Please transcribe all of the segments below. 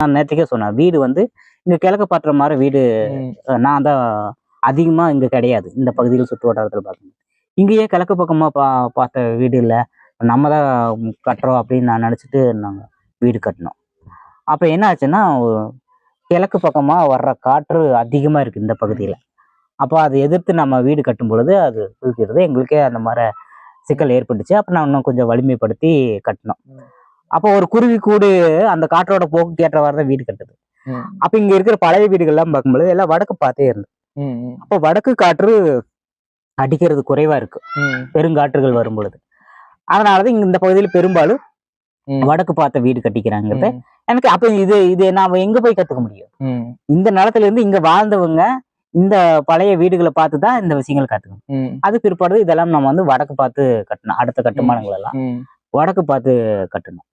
நான் நேற்றுக்கே சொன்னேன் வீடு வந்து இங்க கிழக்கு பாட்டுற மாதிரி வீடு நான் தான் அதிகமா இங்க கிடையாது இந்த பகுதியில் சுற்று வட்டாரத்தில் பார்க்கணும் இங்கேயே கிழக்கு பக்கமா பா பார்த்த வீடு இல்லை நம்ம தான் கட்டுறோம் அப்படின்னு நான் நினச்சிட்டு நாங்கள் வீடு கட்டினோம். அப்போ என்ன ஆச்சுன்னா கிழக்கு பக்கமா வர்ற காற்று அதிகமா இருக்கு இந்த பகுதியில். அப்போ அதை எதிர்த்து நம்ம வீடு கட்டும் பொழுது அது தூக்கிடுது எங்களுக்கே அந்த மாதிரி சிக்கல் ஏற்பட்டுச்சு. அப்போ நான் இன்னும் கொஞ்சம் வலிமைப்படுத்தி கட்டினோம். அப்போ ஒரு குருவி கூடு அந்த காற்றோட போக்கு ஏற்றவாறு தான் வீடு கட்டுது. அப்ப இங்க இருக்கிற பழைய வீடுகள்லாம் பார்க்கும்பொழுது எல்லாம் வடக்கு பார்த்தே ம், அப்போ வடக்கு காற்று அடிக்கிறது குறைவா இருக்கு. பெருங்காற்றுகள் வரும் பொழுது அதனாலதான் இங்க இந்த பகுதியில் பெரும்பாலும் வடக்கு பார்த்த வீடு கட்டிக்கிறாங்கிறது. ம், எனக்கு அப்ப இது இது நாம எங்க போய் கத்துக்க முடியும்? இந்த நிலத்துல இருந்து இங்க வாழ்ந்தவங்க இந்த பழைய வீடுகளை பார்த்து தான் இந்த விஷயங்கள் கத்துக்கணும். அது பிற்பாடு இதெல்லாம் நம்ம வந்து வடக்கு பார்த்து கட்டணும். அடுத்த கட்டுமானங்கள் எல்லாம் வடக்கு பார்த்து கட்டணும்.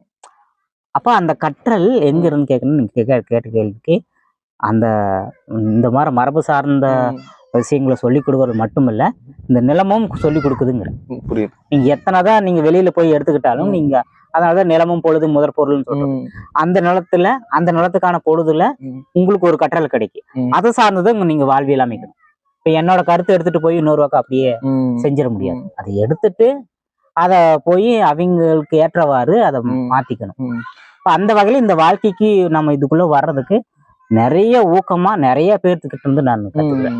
அப்ப அந்த கற்றல் எங்க இருந்து கேட்கணும் நீங்க கேட்க கேட்ட கேள்விக்கு அந்த இந்த மாதிரி மரபு சார்ந்த விஷயங்களை சொல்லி கொடுக்கறது மட்டுமில்ல இந்த நிலமும் சொல்லி கொடுக்குதுங்கிற. ம், புரியுது. நீங்க எத்தனை தான் நீங்க வெளியில போய் எடுத்துக்கிட்டாலும். நீங்க அதனாலதான் நிலமும் பொழுது முதற் பொருள்னு சொல்றோம். ம், அந்த நிலத்துல அந்த நிலத்துக்கான பொழுதுல. உங்களுக்கு ஒரு கற்றல் கிடைக்கும். அதை சார்ந்ததும் நீங்க வாழ்வியல் அமைக்கணும். இப்ப என்னோட கருத்தை எடுத்துட்டு போய் இன்னொரு பக்கம் அப்படியே செஞ்சிட முடியாது. அதை எடுத்துட்டு அதை போய் அவங்களுக்கு ஏற்றவாறு அதை. மாத்திக்கணும் அந்த வகையில இந்த வாழ்க்கைக்கு நம்ம இதுக்குள்ள வர்றதுக்கு நிறைய ஊக்கமா நிறைய பேர்த்துக்கிட்ட இருந்து நான் கத்துக்கிறேன்.